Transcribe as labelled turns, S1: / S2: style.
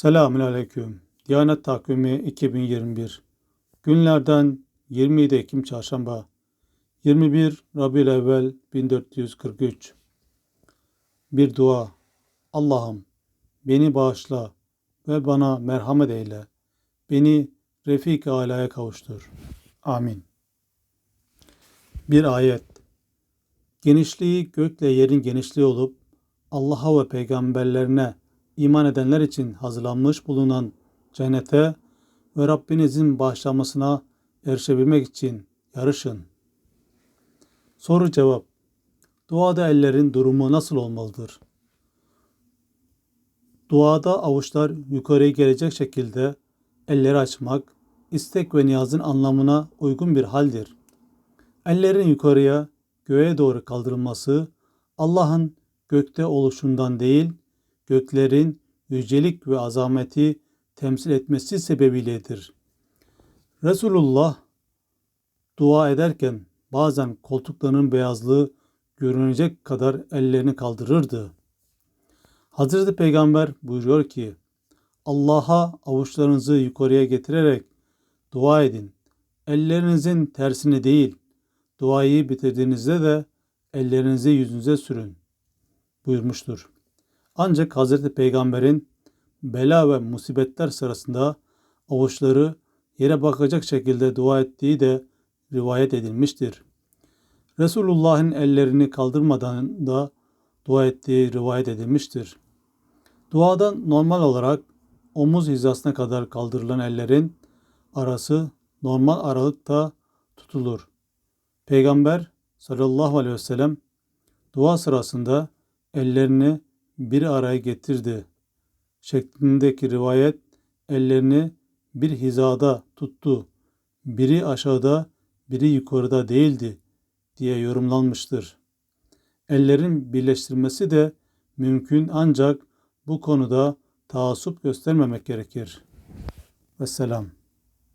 S1: Selamun Aleyküm. Diyanet Takvimi 2021. Günlerden 27 Ekim Çarşamba. 21 Rabiül Evvel 1443. Bir dua. Allah'ım beni bağışla ve bana merhamet eyle. Beni Refik-i Ala'ya kavuştur. Amin. Bir ayet. Genişliği gökle yerin genişliği olup Allah'a ve peygamberlerine iman edenler için hazırlanmış bulunan cennete ve Rabbinizin bağışlamasına erişebilmek için yarışın. Soru cevap. Duada ellerin durumu nasıl olmalıdır? Duada avuçlar yukarıya gelecek şekilde elleri açmak, istek ve niyazın anlamına uygun bir haldir. Ellerin yukarıya, göğe doğru kaldırılması Allah'ın gökte oluşundan değil, göklerin yücelik ve azameti temsil etmesi sebebiyledir. Resulullah dua ederken bazen koltuklarının beyazlığı görünecek kadar ellerini kaldırırdı. Hazreti Peygamber buyuruyor ki, Allah'a avuçlarınızı yukarıya getirerek dua edin. Ellerinizin tersini değil, duayı bitirdiğinizde de ellerinizi yüzünüze sürün buyurmuştur. Ancak Hazreti Peygamber'in bela ve musibetler sırasında avuçları yere bakacak şekilde dua ettiği de rivayet edilmiştir. Resulullah'ın ellerini kaldırmadan da dua ettiği rivayet edilmiştir. Duada normal olarak omuz hizasına kadar kaldırılan ellerin arası normal aralıkta tutulur. Peygamber sallallahu aleyhi ve sellem dua sırasında ellerini bir araya getirdi şeklindeki rivayet ellerini bir hizada tuttu. Biri aşağıda, biri yukarıda değildi diye yorumlanmıştır. Ellerin birleştirmesi de mümkün ancak bu konuda taassup göstermemek gerekir. Vesselam.